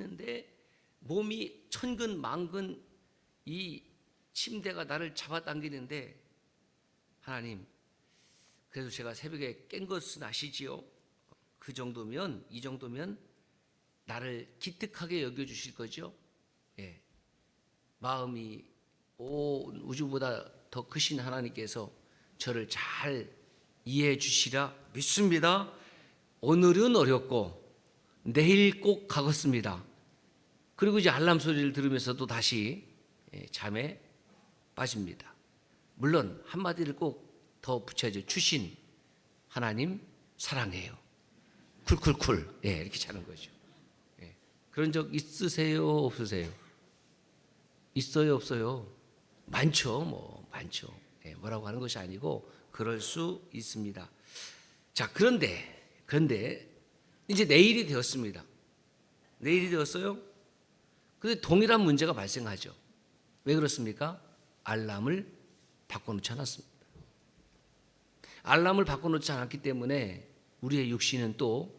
있는데 몸이 천근 만근 이 침대가 나를 잡아당기는데 하나님 그래도 제가 새벽에 깬 것은 아시지요? 그 정도면 이 정도면 나를 기특하게 여겨 주실 거죠? 예. 마음이 온 우주보다 더 크신 하나님께서 저를 잘 이해해 주시라 믿습니다. 오늘은 어렵고 내일 꼭 가겠습니다. 그리고 이제 알람 소리를 들으면서도 다시 예, 잠에 빠집니다. 물론 한마디를 꼭 더 붙여야죠. 주신 하나님 사랑해요. 쿨쿨쿨. 예, 이렇게 자는 거죠. 예. 그런 적 있으세요? 없으세요? 있어요, 없어요? 많죠, 뭐, 많죠. 예, 뭐라고 하는 것이 아니고, 그럴 수 있습니다. 자, 그런데, 그런데, 이제 내일이 되었습니다. 내일이 되었어요? 근데 동일한 문제가 발생하죠. 왜 그렇습니까? 알람을 바꿔놓지 않았습니다. 알람을 바꿔놓지 않았기 때문에 우리의 육신은 또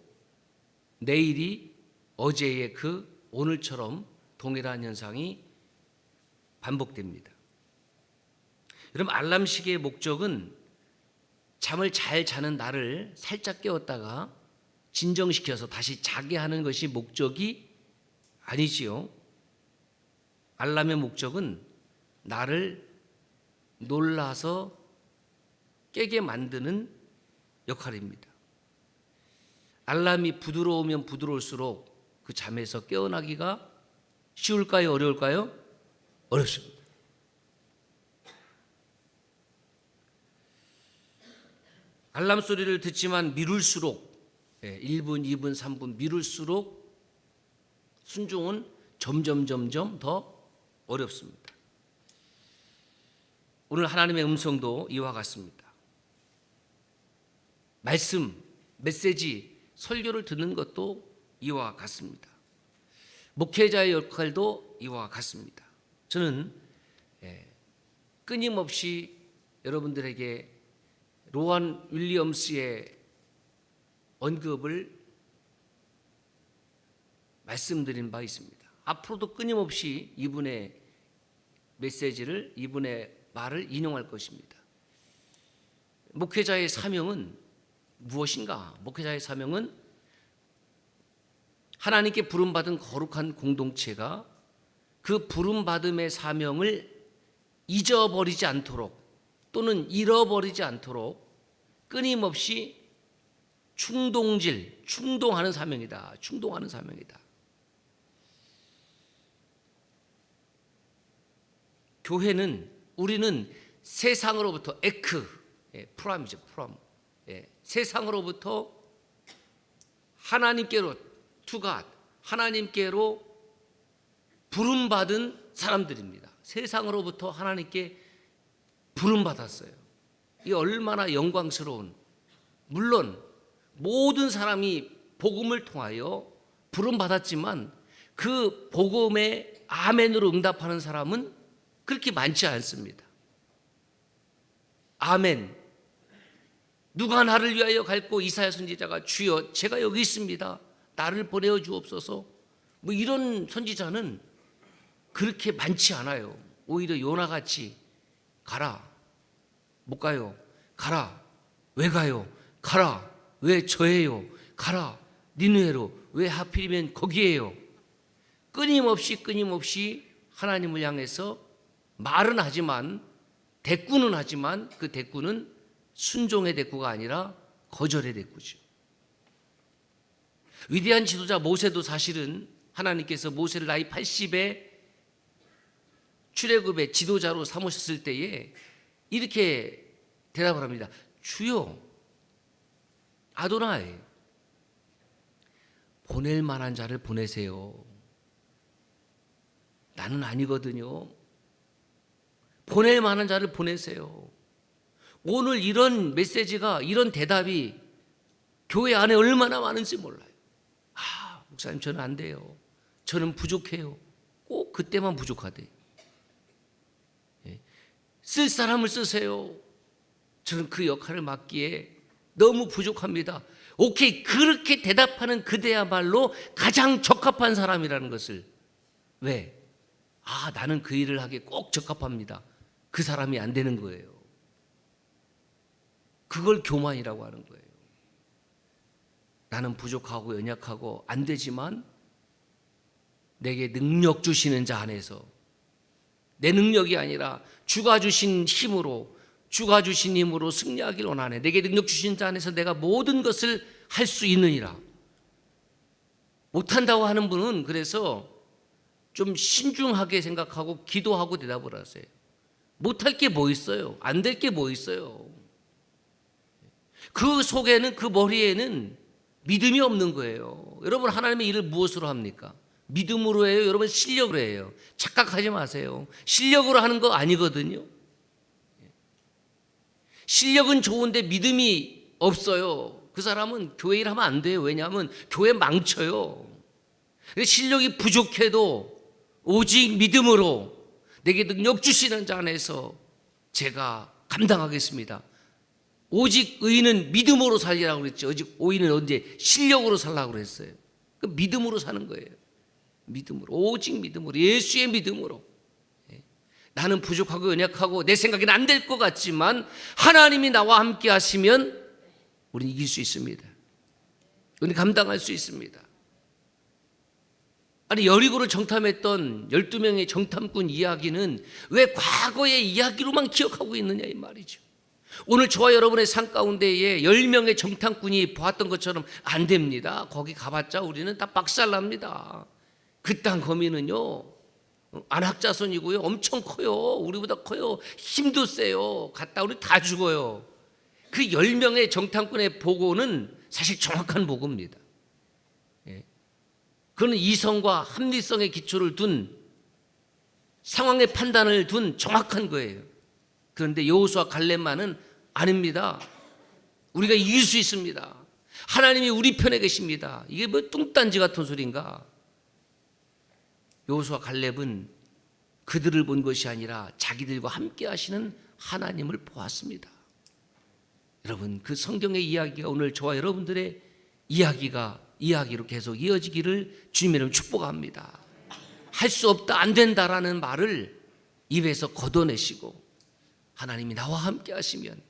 내일이 어제의 그 오늘처럼 동일한 현상이 반복됩니다. 여러분 알람 시계의 목적은 잠을 잘 자는 나를 살짝 깨웠다가 진정시켜서 다시 자게 하는 것이 목적이 아니지요. 알람의 목적은 나를 놀라서 깨게 만드는 역할입니다. 알람이 부드러우면 부드러울수록 그 잠에서 깨어나기가 쉬울까요? 어려울까요? 어렵습니다. 알람 소리를 듣지만 미룰수록 예, 1분, 2분, 3분 미룰수록 순종은 점점 점점 더 어렵습니다. 오늘 하나님의 음성도 이와 같습니다. 말씀, 메시지, 설교를 듣는 것도 이와 같습니다. 목회자의 역할도 이와 같습니다. 저는 예, 끊임없이 여러분들에게 로안 윌리엄스의 언급을 말씀드린 바 있습니다. 앞으로도 끊임없이 이분의 메시지를 이분의 말을 인용할 것입니다. 목회자의 사명은 무엇인가? 목회자의 사명은 하나님께 부름받은 거룩한 공동체가 그 부름받음의 사명을 잊어버리지 않도록 또는 잃어버리지 않도록 끊임없이 충동질, 충동하는 사명이다. 충동하는 사명이다. 교회는 우리는 세상으로부터 에크, 예, 프람이죠, 프람. 예, 세상으로부터 하나님께로 투갓, 하나님께로 부름받은 사람들입니다. 세상으로부터 하나님께 부름받았어요. 이 얼마나 영광스러운 물론 모든 사람이 복음을 통하여 부름받았지만 그 복음에 아멘으로 응답하는 사람은 그렇게 많지 않습니다. 아멘. 누가 나를 위하여 갈고 이사야 선지자가 주여 제가 여기 있습니다. 나를 보내어 주옵소서. 뭐 이런 선지자는 그렇게 많지 않아요. 오히려 요나 같이 가라. 못 가요. 가라. 왜 가요? 가라. 왜 저예요? 가라. 니누에로. 왜 하필이면 거기에요? 끊임없이 끊임없이 하나님을 향해서 말은 하지만 대꾸는 하지만 그 대꾸는 순종의 대꾸가 아니라 거절의 대꾸죠. 위대한 지도자 모세도 사실은 하나님께서 모세를 나이 80에 출애굽의 지도자로 삼으셨을 때에 이렇게 대답을 합니다. 주여 아도나이 보낼 만한 자를 보내세요. 나는 아니거든요. 보낼 만한 자를 보내세요. 오늘 이런 메시지가 이런 대답이 교회 안에 얼마나 많은지 몰라요. 아, 목사님 저는 안 돼요. 저는 부족해요. 꼭 그때만 부족하대. 예. 쓸 사람을 쓰세요. 저는 그 역할을 맡기에 너무 부족합니다. 오케이 그렇게 대답하는 그대야말로 가장 적합한 사람이라는 것을 왜? 아 나는 그 일을 하기에 꼭 적합합니다. 그 사람이 안 되는 거예요. 그걸 교만이라고 하는 거예요. 나는 부족하고 연약하고 안 되지만 내게 능력 주시는 자 안에서 내 능력이 아니라 주가 주신 힘으로 주가 주신 힘으로 승리하길 원하네. 내게 능력 주신 자 안에서 내가 모든 것을 할 수 있느니라. 못한다고 하는 분은 그래서 좀 신중하게 생각하고 기도하고 대답을 하세요. 못할 게 뭐 있어요? 안 될 게 뭐 있어요? 그 속에는 그 머리에는 믿음이 없는 거예요. 여러분 하나님의 일을 무엇으로 합니까? 믿음으로 해요. 여러분 실력으로 해요. 착각하지 마세요. 실력으로 하는 거 아니거든요. 실력은 좋은데 믿음이 없어요. 그 사람은 교회 일 하면 안 돼요. 왜냐하면 교회 망쳐요. 실력이 부족해도 오직 믿음으로 내게 능력 주시는 자 안에서 제가 감당하겠습니다. 오직 의인은 믿음으로 살리라고 그랬죠. 오직 의인은 언제 실력으로 살라고 그랬어요. 그 믿음으로 사는 거예요. 믿음으로 오직 믿음으로 예수의 믿음으로 예. 나는 부족하고 연약하고 내 생각에는 안 될 것 같지만 하나님이 나와 함께 하시면 우리는 이길 수 있습니다. 우리는 감당할 수 있습니다. 아니 여리고를 정탐했던 12명의 정탐꾼 이야기는 왜 과거의 이야기로만 기억하고 있느냐 이 말이죠. 오늘 저와 여러분의 삶 가운데에 10명의 정탐꾼이 보았던 것처럼 안 됩니다. 거기 가봤자 우리는 다 박살납니다. 그 땅 거미는요, 안학자손이고요. 엄청 커요. 우리보다 커요. 힘도 세요. 갔다 우리 다 죽어요. 그 10명의 정탐꾼의 보고는 사실 정확한 보고입니다. 예. 그는 이성과 합리성의 기초를 둔 상황의 판단을 둔 정확한 거예요. 그런데 여호수아 갈렙만은 아닙니다. 우리가 이길 수 있습니다. 하나님이 우리 편에 계십니다. 이게 뭐 뚱딴지 같은 소리인가? 여호수아 갈렙은 그들을 본 것이 아니라 자기들과 함께 하시는 하나님을 보았습니다. 여러분 그 성경의 이야기가 오늘 저와 여러분들의 이야기가 이야기로 계속 이어지기를 주님의 이름 축복합니다. 할 수 없다 안 된다라는 말을 입에서 걷어내시고 하나님이 나와 함께 하시면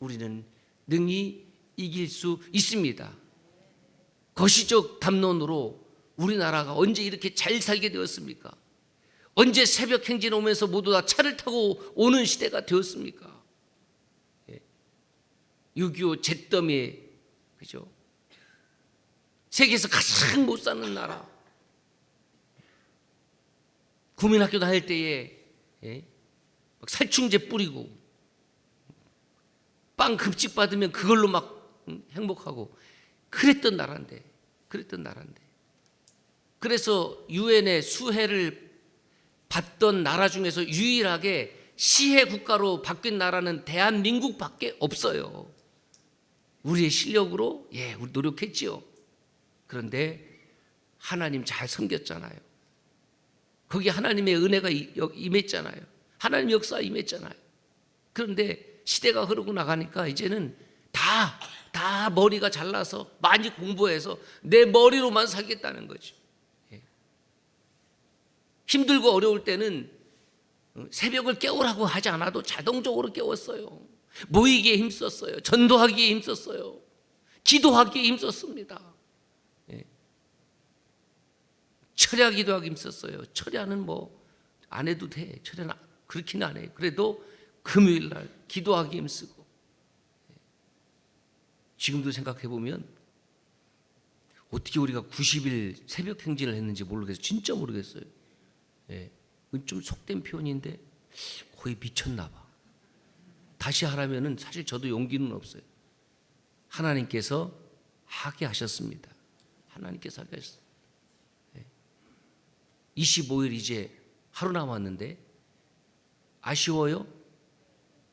우리는 능히 이길 수 있습니다. 거시적 담론으로 우리나라가 언제 이렇게 잘 살게 되었습니까? 언제 새벽 행진 오면서 모두 다 차를 타고 오는 시대가 되었습니까? 6.25 잿더미 그죠? 세계에서 가장 못 사는 나라. 국민학교 다닐 때에 예? 막 살충제 뿌리고 빵 급식 받으면 그걸로 막 행복하고 그랬던 나라인데 그랬던 나라인데 그래서 유엔의 수혜를 받던 나라 중에서 유일하게 시해 국가로 바뀐 나라는 대한민국밖에 없어요. 우리의 실력으로 예, 우리 노력했지요. 그런데 하나님 잘 섬겼잖아요. 거기 하나님의 은혜가 임했잖아요. 하나님 역사 임했잖아요. 그런데 시대가 흐르고 나가니까 이제는 다, 다 머리가 잘나서 많이 공부해서 내 머리로만 살겠다는 거죠. 예. 힘들고 어려울 때는 새벽을 깨우라고 하지 않아도 자동적으로 깨웠어요. 모이기에 힘썼어요. 전도하기에 힘썼어요. 기도하기에 힘썼습니다. 예. 철야 기도 하기 힘썼어요. 철야는 뭐 안 해도 돼. 철야는 그렇게는 안 해. 그래도 금요일 날 기도하기 힘쓰고 예. 지금도 생각해 보면 어떻게 우리가 90일 새벽 행진을 했는지 모르겠어요. 진짜 모르겠어요. 예. 좀 속된 표현인데 거의 미쳤나 봐. 다시 하라면은 사실 저도 용기는 없어요. 하나님께서 하게 하셨습니다. 하나님께서 하게 하셨어요. 25일 이제 하루 남았는데 아쉬워요?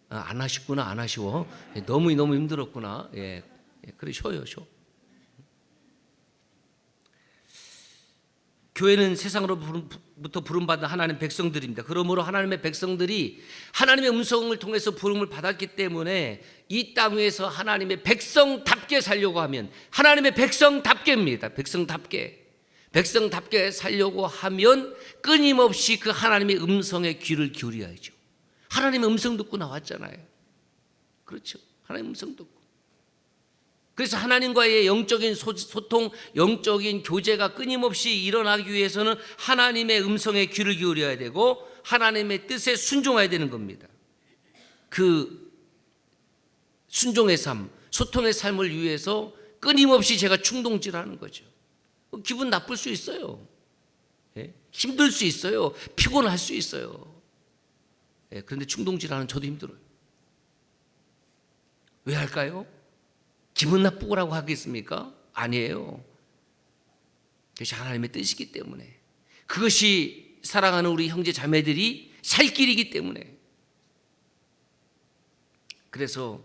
아, 안 하셨구나, 안 아쉬워. 예, 너무 너무 힘들었구나. 예, 예 그래 쉬어요, 쉬어. 교회는 세상으로부터 부름받은 하나님 백성들입니다. 그러므로 하나님의 백성들이 하나님의 음성을 통해서 부름을 받았기 때문에 이 땅 위에서 하나님의 백성답게 살려고 하면 하나님의 백성답게입니다. 백성답게. 백성답게 살려고 하면 끊임없이 그 하나님의 음성에 귀를 기울여야죠. 하나님의 음성 듣고 나왔잖아요. 그렇죠. 하나님 음성 듣고. 그래서 하나님과의 영적인 소- 소통, 영적인 교제가 끊임없이 일어나기 위해서는 하나님의 음성에 귀를 기울여야 되고 하나님의 뜻에 순종해야 되는 겁니다. 그 순종의 삶, 소통의 삶을 위해서 끊임없이 제가 충동질하는 거죠. 기분 나쁠 수 있어요. 예? 힘들 수 있어요. 피곤할 수 있어요. 예, 그런데 충동질하는 저도 힘들어요. 왜 할까요? 기분 나쁘고라고 하겠습니까? 아니에요. 그것이 하나님의 뜻이기 때문에 그것이 사랑하는 우리 형제 자매들이 살 길이기 때문에 그래서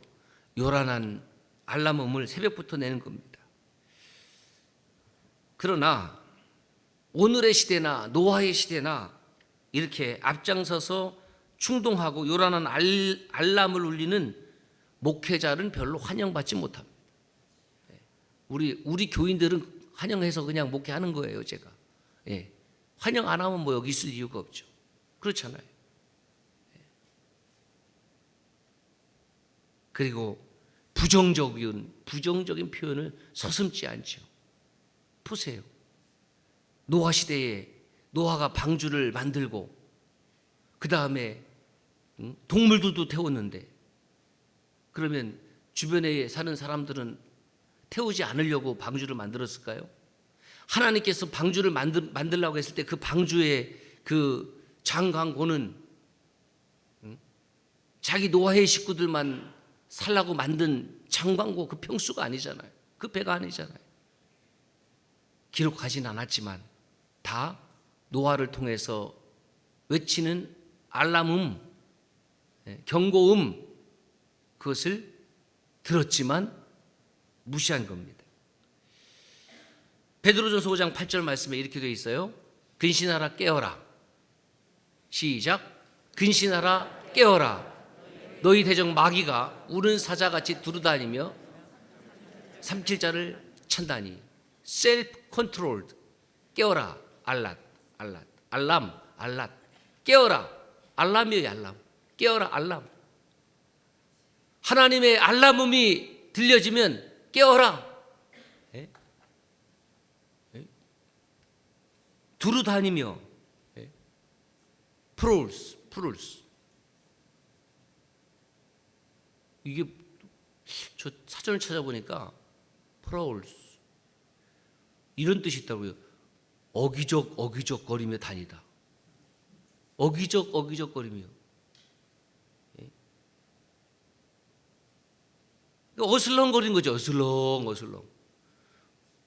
요란한 알람음을 새벽부터 내는 겁니다. 그러나 오늘의 시대나 노아의 시대나 이렇게 앞장서서 충동하고 요란한 알, 알람을 울리는 목회자는 별로 환영받지 못합니다. 우리 우리 교인들은 환영해서 그냥 목회하는 거예요, 제가. 예. 환영 안 하면 뭐 여기 있을 이유가 없죠. 그렇잖아요. 예. 그리고 부정적인 부정적인 표현을 서슴지 않죠. 보세요. 노아 시대에 노아가 방주를 만들고 그 다음에 동물들도 태웠는데 그러면 주변에 사는 사람들은 태우지 않으려고 방주를 만들었을까요? 하나님께서 방주를 만들, 만들라고 했을 때 그 방주의 그 장광고는 음? 자기 노아의 식구들만 살라고 만든 장광고 그 평수가 아니잖아요. 그 배가 아니잖아요. 기록하진 않았지만 다 노아를 통해서 외치는 알람음, 예, 경고음 그것을 들었지만 무시한 겁니다. 베드로전서 5장 8절 말씀에 이렇게 되어 있어요. 근신하라 깨어라. 시작. 근신하라 깨어라. 너희 대적 마귀가 우는 사자같이 두루다니며 삼킬자를 찬다니. 셀프 컨트롤드. 깨어라. 알랏. 알랏. 알람. 알랏. 깨어라. 알람이에요, 알람. 깨어라. 알람. 하나님의 알람음이 들려지면 깨어라. 예? 예? 두루 다니며 예? 프롤스, 프롤스. 이게 저 사전을 찾아보니까 프롤스 이런 뜻이 있다고요. 어기적 어기적 거리며 다니다. 어기적 어기적 거리며 어슬렁거리는 거죠. 어슬렁 어슬렁.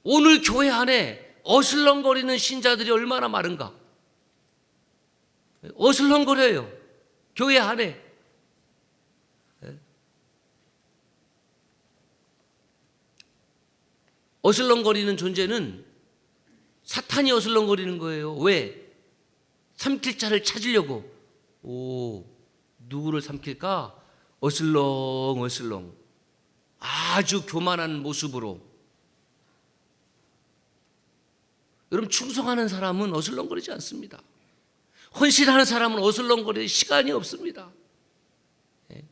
오늘 교회 안에 어슬렁거리는 신자들이 얼마나 많은가? 어슬렁거려요. 교회 안에. 어슬렁거리는 존재는 사탄이 어슬렁거리는 거예요. 왜? 삼킬 자를 찾으려고. 오, 누구를 삼킬까? 어슬렁 어슬렁. 아주 교만한 모습으로 여러분 충성하는 사람은 어슬렁거리지 않습니다. 헌신하는 사람은 어슬렁거릴 시간이 없습니다. 예.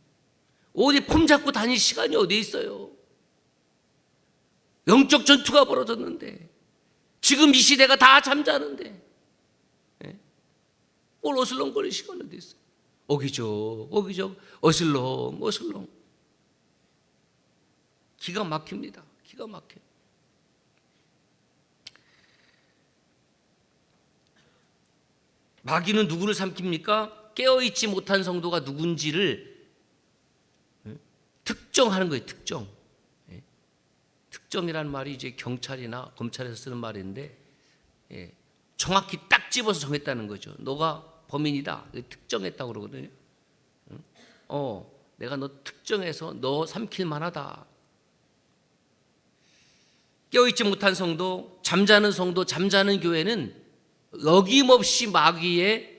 어디 폼 잡고 다닐 시간이 어디 있어요? 영적 전투가 벌어졌는데 지금 이 시대가 다 잠자는데 예. 뭘 어슬렁거릴 시간이 어디 있어요? 어기적 어기적 어슬렁 어슬렁 기가 막힙니다. 기가 막혀. 마귀는 누구를 삼킵니까? 깨어있지 못한 성도가 누군지를 특정하는 거예요. 특정. 예. 특정이라는 말이 이제 경찰이나 검찰에서 쓰는 말인데 예. 정확히 딱 집어서 정했다는 거죠. 너가 범인이다. 특정했다고 그러거든요. 어, 내가 너 특정해서 너 삼킬 만하다. 깨어있지 못한 성도, 잠자는 성도, 잠자는 교회는 어김없이 마귀의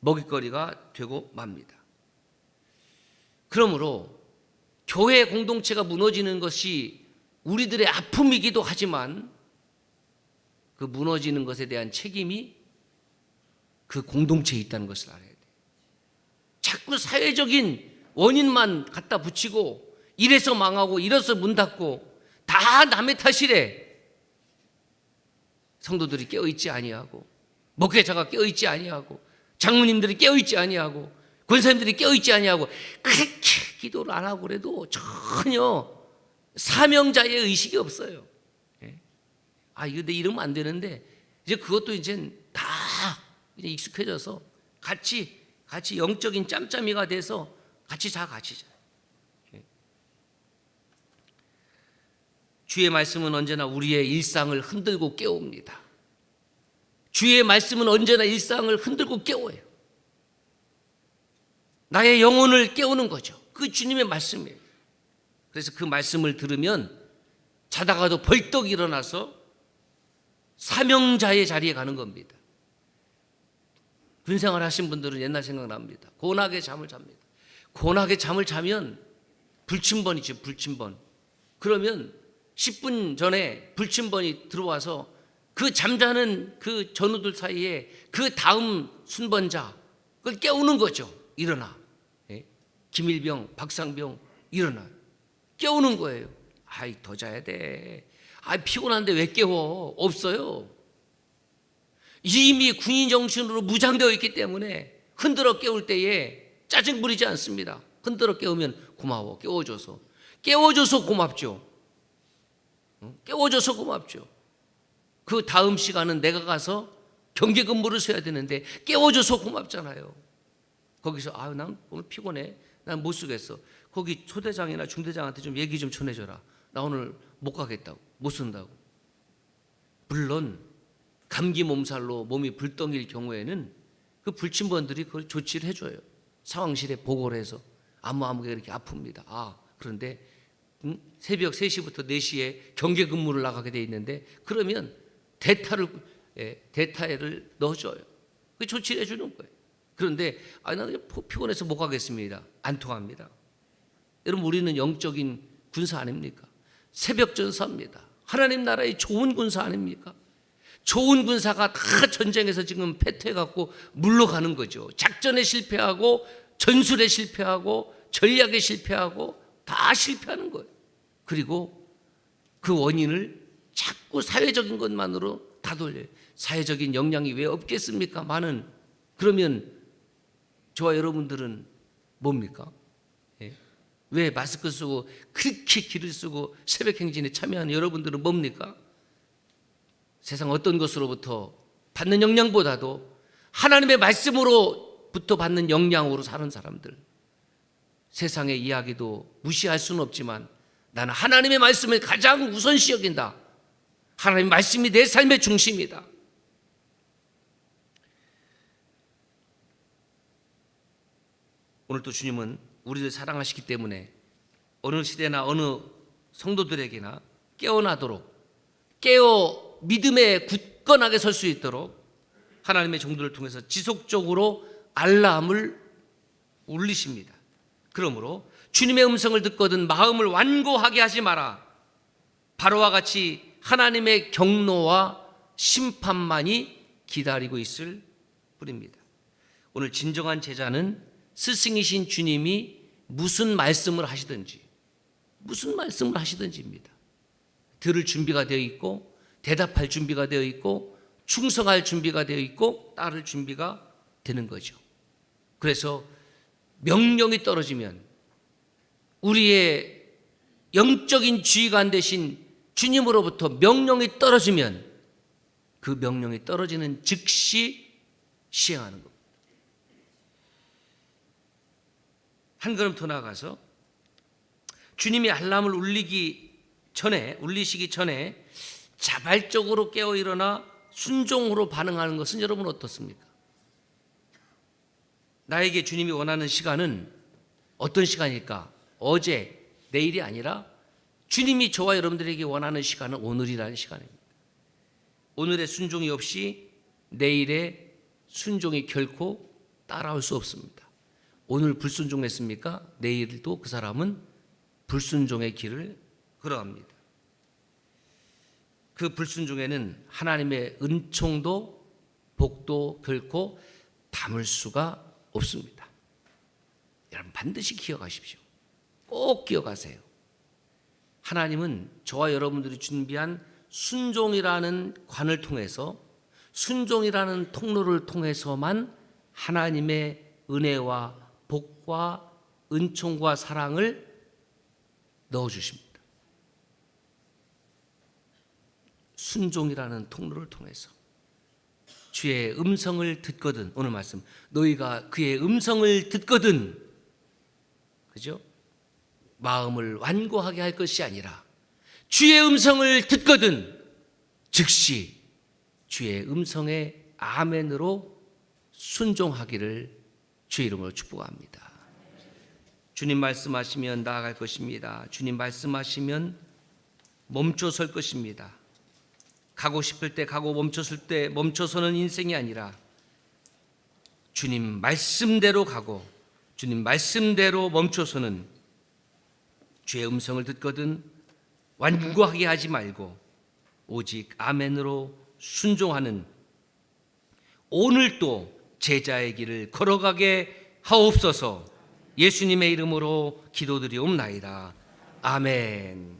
먹잇거리가 되고 맙니다. 그러므로 교회 공동체가 무너지는 것이 우리들의 아픔이기도 하지만 그 무너지는 것에 대한 책임이 그 공동체에 있다는 것을 알아야 돼. 자꾸 사회적인 원인만 갖다 붙이고 이래서 망하고 이래서 문 닫고 다 남의 탓이래. 성도들이 깨어 있지 아니하고 목회자가 깨어 있지 아니하고 장로님들이 깨어 있지 아니하고 권사님들이 깨어 있지 아니하고 그렇게 기도를 안 하고 그래도 전혀 사명자의 의식이 없어요. 예? 아 이거 내 이러면 안 되는데 이제 그것도 이제 다 이제 익숙해져서 같이 같이 영적인 짬짬이가 돼서 같이 자 같이 자. 예. 주의 말씀은 언제나 우리의 일상을 흔들고 깨웁니다. 주의 말씀은 언제나 일상을 흔들고 깨워요. 나의 영혼을 깨우는 거죠. 그 주님의 말씀이에요. 그래서 그 말씀을 들으면 자다가도 벌떡 일어나서 사명자의 자리에 가는 겁니다. 군생활 하신 분들은 옛날 생각납니다. 고나게 잠을 잡니다. 고나게 잠을 자면 불침번이죠, 불침번. 그러면 10분 전에 불침번이 들어와서 그 잠자는 그 전우들 사이에 그 다음 순번자 그걸 깨우는 거죠. 일어나. 예? 김일병, 박상병 일어나. 깨우는 거예요. 아이 더 자야 돼. 아 피곤한데 왜 깨워? 없어요. 이미 군인 정신으로 무장되어 있기 때문에 흔들어 깨울 때에 짜증 부리지 않습니다. 흔들어 깨우면 고마워. 깨워줘서. 깨워줘서 고맙죠. 응? 깨워줘서 고맙죠. 그 다음 시간은 내가 가서 경계 근무를 서야 되는데 깨워줘서 고맙잖아요. 거기서 아유 난 오늘 피곤해. 난 못 쓰겠어. 거기 초대장이나 중대장한테 좀 얘기 좀 전해줘라. 나 오늘 못 가겠다고. 못 쓴다고. 물론 감기 몸살로 몸이 불덩일 경우에는 그 불침번들이 그걸 조치를 해줘요. 상황실에 보고를 해서 아무 아무게 이렇게 아픕니다. 아 그런데 음? 새벽 3시부터 4시에 경계 근무를 나가게 돼 있는데 그러면 대타를 예, 대타를 넣어줘요. 그 조치를 해주는 거예요. 그런데 아 나는 피곤해서 못 가겠습니다. 안 통합니다. 여러분 우리는 영적인 군사 아닙니까? 새벽 전사입니다. 하나님 나라의 좋은 군사 아닙니까? 좋은 군사가 다 전쟁에서 지금 패퇴해 갖고 물러가는 거죠. 작전에 실패하고 전술에 실패하고 전략에 실패하고 다 실패하는 거예요. 그리고 그 원인을 자꾸 사회적인 것만으로 다 돌려요. 사회적인 역량이 왜 없겠습니까? 많은 그러면 저와 여러분들은 뭡니까? 예? 왜 마스크 쓰고 그렇게 길을 쓰고 새벽 행진에 참여하는 여러분들은 뭡니까? 세상 어떤 것으로부터 받는 영향보다도 하나님의 말씀으로부터 받는 영향으로 사는 사람들. 세상의 이야기도 무시할 수는 없지만 나는 하나님의 말씀을 가장 우선시 여긴다. 하나님의 말씀이 내 삶의 중심이다. 오늘 또 주님은 우리를 사랑하시기 때문에 어느 시대나 어느 성도들에게나 깨어나도록 깨어 믿음에 굳건하게 설 수 있도록 하나님의 종들을 통해서 지속적으로 알람을 울리십니다. 그러므로 주님의 음성을 듣거든 마음을 완고하게 하지 마라. 바로와 같이 하나님의 경노와 심판만이 기다리고 있을 뿐입니다. 오늘 진정한 제자는 스승이신 주님이 무슨 말씀을 하시든지 무슨 말씀을 하시든지입니다. 들을 준비가 되어 있고 대답할 준비가 되어 있고 충성할 준비가 되어 있고 따를 준비가 되는 거죠. 그래서 명령이 떨어지면 우리의 영적인 지휘관 대신 주님으로부터 명령이 떨어지면 그 명령이 떨어지는 즉시 시행하는 겁니다. 한 걸음 더 나아가서 주님이 알람을 울리기 전에 울리시기 전에 자발적으로 깨어 일어나 순종으로 반응하는 것은 여러분 어떻습니까? 나에게 주님이 원하는 시간은 어떤 시간일까? 어제, 내일이 아니라 주님이 저와 여러분들에게 원하는 시간은 오늘이라는 시간입니다. 오늘의 순종이 없이 내일의 순종이 결코 따라올 수 없습니다. 오늘 불순종했습니까? 내일도 그 사람은 불순종의 길을 걸어갑니다. 그 불순종에는 하나님의 은총도 복도 결코 담을 수가 없습니다. 여러분 반드시 기억하십시오. 꼭 기억하세요. 하나님은 저와 여러분들이 준비한 순종이라는 관을 통해서 순종이라는 통로를 통해서만 하나님의 은혜와 복과 은총과 사랑을 넣어 주십니다. 순종이라는 통로를 통해서 주의 음성을 듣거든 오늘 말씀 너희가 그의 음성을 듣거든 그죠? 마음을 완고하게 할 것이 아니라 주의 음성을 듣거든 즉시 주의 음성에 아멘으로 순종하기를 주의 이름으로 축복합니다. 주님 말씀하시면 나아갈 것입니다. 주님 말씀하시면 멈춰 설 것입니다. 가고 싶을 때 가고 멈췄을 때 멈춰서는 인생이 아니라 주님 말씀대로 가고 주님 말씀대로 멈춰서는 주의 음성을 듣거든 완고하게 하지 말고 오직 아멘으로 순종하는 오늘도 제자의 길을 걸어가게 하옵소서 예수님의 이름으로 기도드리옵나이다. 아멘.